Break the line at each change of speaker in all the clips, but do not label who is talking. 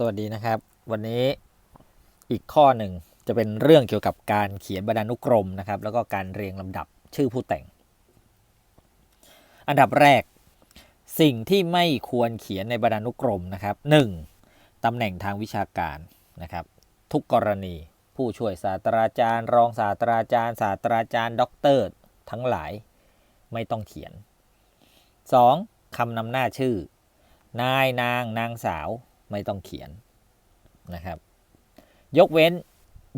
สวัสดีนะครับ วันนี้อีกข้อหนึ่งจะเป็นเรื่องเกี่ยวกับการเขียนบรรณานุกรมนะครับ แล้วก็การเรียงลำดับชื่อผู้แต่ง อันดับแรก สิ่งที่ไม่ควรเขียนในบรรณานุกรมนะครับ 1. ตำแหน่งทางวิชาการนะครับ ทุกกรณีผู้ช่วยศาสตราจารย์ รองศาสตราจารย์ ศาสตราจารย์ด็อกเตอร์ทั้งหลายไม่ต้องเขียน 2. คำนำหน้าชื่อ นายนางนางสาว ไม่ต้องเขียนนะครับ ยกเว้น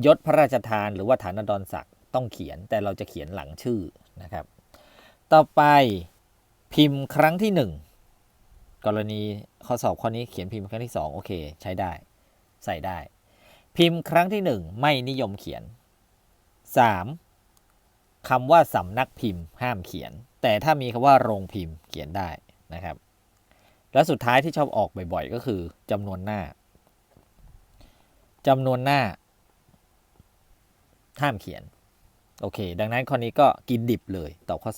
ยศพระราชทานหรือว่าฐานดรศักดิ์ต้องเขียนแต่เราจะเขียนหลังชื่อนะครับ ต่อไปพิมพ์ครั้งที่หนึ่งกรณีข้อสอบข้อนี้เขียนพิมพ์ครั้งที่สองโอเค ใช้ได้ ใส่ได้ พิมพ์ครั้งที่หนึ่งไม่นิยมเขียน 3. คำว่าสำนักพิมพ์ห้ามเขียน แต่ถ้ามีคำว่าโรงพิมพ์เขียนได้นะครับ และสุดท้ายที่ชอบออกบ่อยๆ ก็คือจำนวนหน้าจำนวนหน้า ห้ามเขียน โอเค ดังนั้นข้อนี้ก็กินดิบเลยตอบข้อ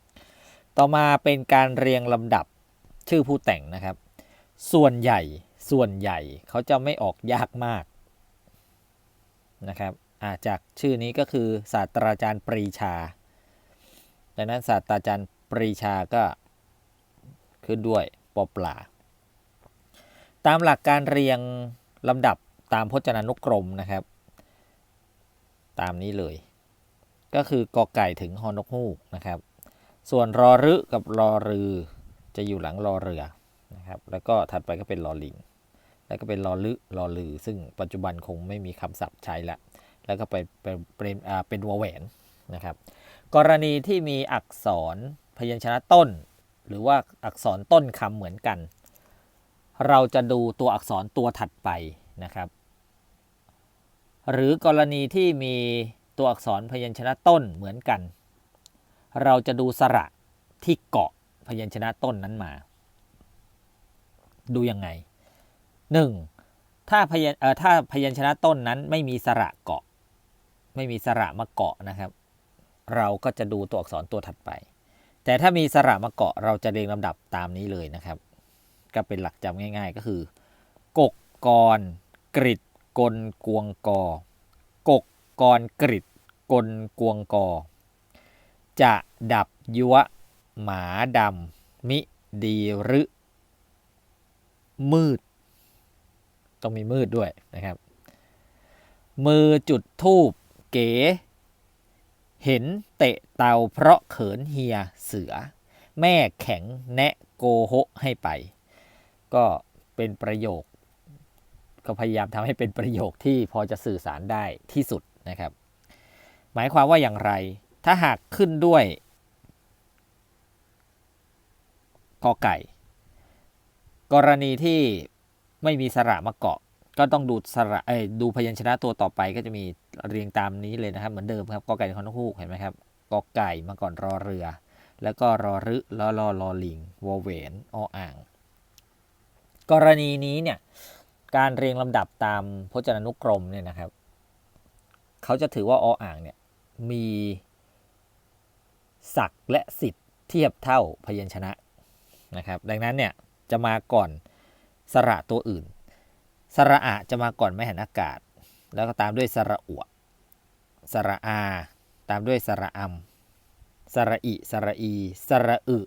2 ต่อมาเป็นการเรียงลำดับชื่อผู้แต่งนะครับ ส่วนใหญ่ส่วนใหญ่เขาจะไม่ออกยากมากนะครับาจากชื่อนี้ก็คือศาสตราจารย์ปรีชา ดังนั้นศาสตราจารย์ปรีชาก็ขึ้นด้วย ปอปลา ตามหลักการเรียงลำดับตามพจนานุกรมนะครับ ตามนี้เลย ก็คือกอไก่ถึงฮอนกฮูกนะครับ ส่วนรอรึกับรอรือจะอยู่หลังรอเรือนะครับ แล้วก็ถัดไปก็เป็นรอลิง แล้วก็เป็นรอลึรอลือ ซึ่งปัจจุบันคงไม่มีคำศัพท์ใช้ละ แล้วก็ไปเป็นเป็นเป็นวแหวนนะครับ กรณีที่มีอักษรพยัญชนะต้น หรือว่าอักษรต้นคำเหมือนกัน เราจะดูตัวอักษรตัวถัดไปนะครับ หรือกรณีที่มีตัวอักษรพยัญชนะต้นเหมือนกัน เราจะดูสระที่เกาะพยัญชนะต้นนั้นมา ดูยังไง 1. ถ้าพยัญถ้าพยัญชนะต้นนั้นไม่มีสระเกาะ ไม่มีสระมาเกาะนะครับ เราก็จะดูตัวอักษรตัวถัดไป แต่ถ้ามีสระมาเกาะเราจะเรียงลำดับตามนี้เลยนะครับ ก็เป็นหลักจำง่าย ๆ ก็คือกกกรกริดกลกวงกอกกกรกริดกลกวงกอ จะดับยุวหมาดำมิดีหรือมืด ต้องมีมืดด้วยนะครับ มือจุดทูบเก๋ เห็นเตะเตาเพราะเขินเฮียเสือ แม่แข็งแนะโกหกให้ไป ก็เป็นประโยค ก็พยายามทำให้เป็นประโยคที่พอจะสื่อสารได้ที่สุดนะครับ หมายความว่าอย่างไร ถ้าหากขึ้นด้วยกอไก่ กรณีที่ไม่มีสระมาเกาะ ก็ต้องดูสระเอ้ดูพยัญชนะตัวต่อไปก็จะมีเรียงตามนี้เลยนะครับ เหมือนเดิมครับกอไก่คอนกฮูกเห็นไหมครับกอไก่มาก่อนรอเรือ แล้วก็รอรึแล้วรอรอลิงวอเวนออ่าง กรณีนี้เนี่ยการเรียงลำดับตามพจนานุกรมเนี่ยนะครับ เขาจะถือว่าออ่างเนี่ยมีศักและสิทธิ์เทียบเท่าพยัญชนะนะครับ ดังนั้นเนี่ยจะมาก่อนสระตัวอื่น สระอะจะมาก่อนไม่หันอากาศ แล้วก็ตามด้วยสระอัวสระอา ตามด้วยสระอัมสระอิ สระอี สระอึ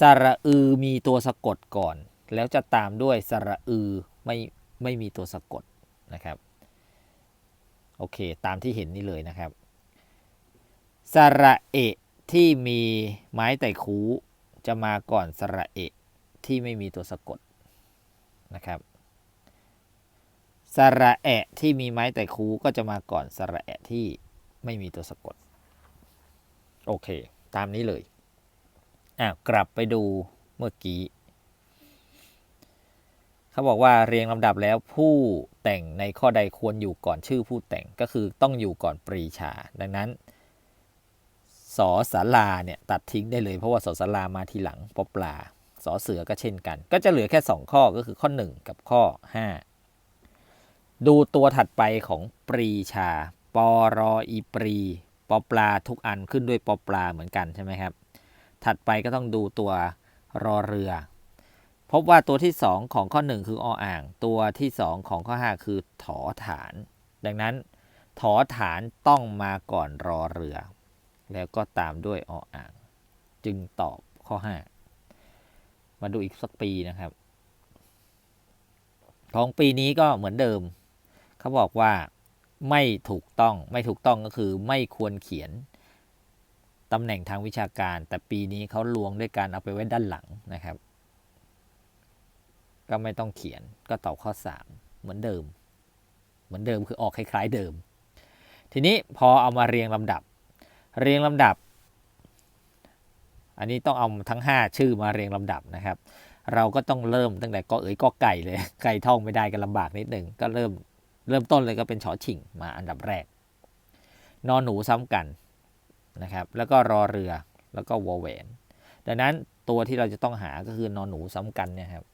สระอือมีตัวสะกดก่อน แล้วจะตามด้วยสระอือไม่ไม่มีตัวสะกดนะครับ โอเค ตามที่เห็นนี่เลยนะครับ สระเอะที่มีไม้ไต่คูจะมาก่อนสระเอะที่ไม่มีตัวสะกดนะครับ สระแอะที่มีไม้ไต่คูก็จะมาก่อนสระแอะที่ไม่มีตัวสะกด โอเค ตามนี้เลยอะกลับไปดูเมื่อกี้ เขาบอกว่าเรียงลำดับแล้วผู้แต่งในข้อใดควรอยู่ก่อนชื่อผู้แต่งก็คือต้องอยู่ก่อนปรีชา ดังนั้นสอสาลาเนี่ยตัดทิ้งได้เลยเพราะว่าสอสาลามาทีหลังปอปลาสอเสือก็เช่นกัน ก็จะเหลือแค่ 2 ข้อก็คือข้อ 1 กับข้อ 5 ดูตัวถัดไปของปรีชา ปอรออีปรี ปอปลาทุกอันขึ้นด้วยปอปลาเหมือนกันใช่ไหมครับ ถัดไปก็ต้องดูตัวรอเรือ พบว่าตัวที่ 2 ของข้อ 1 คือออ่าง ตัวที่ 2 ของข้อ 5 คือถอฐาน ดังนั้นถอฐานต้องมาก่อนรอเรือ แล้วก็ตามด้วยออ่าง จึงตอบข้อ 5 มาดูอีกสักปีนะครับ ของปีนี้ก็เหมือนเดิม เขาบอกว่าไม่ถูกต้องไม่ถูกต้องก็คือไม่ควรเขียนตำแหน่งทางวิชาการ แต่ปีนี้เขาลวงด้วยการเอาไปไว้ด้านหลังนะครับ ก็ไม่ต้องเขียนก็ตอบข้อ 3 เหมือนเดิม เหมือนเดิมคือออกคล้ายๆเดิม ทีนี้พอเอามาเรียงลำดับ เรียงลำดับ อันนี้ต้องเอาทั้ง 5 ชื่อมาเรียงลำดับนะครับ เราก็ต้องเริ่มตั้งแต่กอเอ๋ยกอไก่เลยไก่ท่องไม่ได้กันลำบากนิดหนึ่งก็เริ่ม เริ่มต้นเลยก็เป็นชอชิงมาอันดับแรก นอนหนูซ้ำกันนะครับ แล้วก็รอเรือแล้วก็วอแหวน ดังนั้นตัวที่เราจะต้องหาก็คือนอนหนูซ้ำกันเนี่ยครับ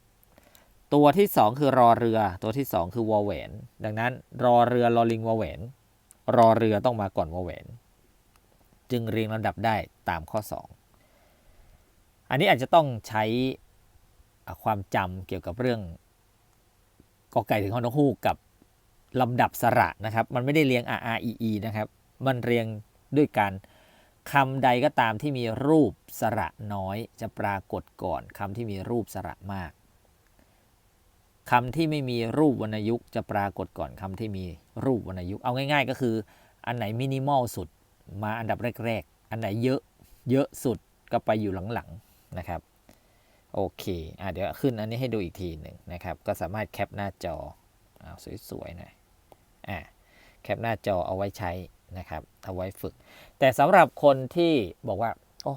ตัวที่ 2 คือรอเรือ ตัวที่ 2 คือวอแหวน ดังนั้นรอเรือรอลิงวอแหวน รอเรือต้องมาก่อนวอแหวน จึงเรียงลำดับได้ตามข้อ 2 อันนี้อาจจะต้องใช้ความจำเกี่ยวกับเรื่องกอไก่ถึงฮอนกฮูกกับ ลำดับสระนะครับ มันไม่ได้เรียง R R E E นะครับ มันเรียงด้วยการคำใดก็ตามที่มีรูปสระน้อย จะปรากฏก่อนคำที่มีรูปสระมากคำที่ไม่มีรูปวรรณยุกต์จะปรากฏก่อนคำที่มีรูปวรรณยุกต์เอาง่าย ๆ ก็คือ อันไหนมินิมอลสุดมาอันดับแรก ๆ อันไหนเยอะเยอะสุดก็ไปอยู่หลังๆนะครับโอเคอะเดี๋ยวขึ้นอันนี้ให้ดูอีกทีหนึ่งนะครับ ก็สามารถแคปหน้าจอเอาสวยๆหน่อย อะแคปหน้าจอเอาไว้ใช้นะครับเอาไว้ฝึก แต่สำหรับคนที่บอกว่า โอ้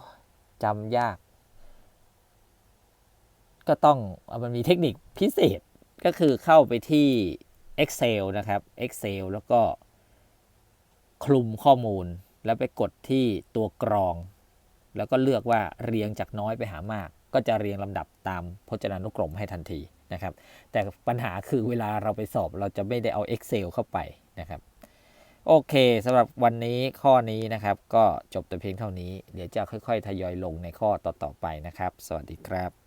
จำยาก ก็ต้องมันมีเทคนิคพิเศษก็คือเข้าไปที่ Excel นะครับ Excel แล้วก็คลุมข้อมูลแล้วไปกดที่ตัวกรอง แล้วก็เลือกว่าเรียงจากน้อยไปหามาก ก็จะเรียงลำดับตามพจนานุกรมให้ทันที นะครับแต่ปัญหาคือเวลาเราไปสอบเราจะไม่ได้เอา Excel เข้าไปนะครับ โอเคสำหรับวันนี้ข้อนี้นะครับ ก็จบแต่เพียงเท่านี้ เดี๋ยวจะค่อยๆ ทยอยลงในข้อต่อๆไปนะครับ สวัสดีครับ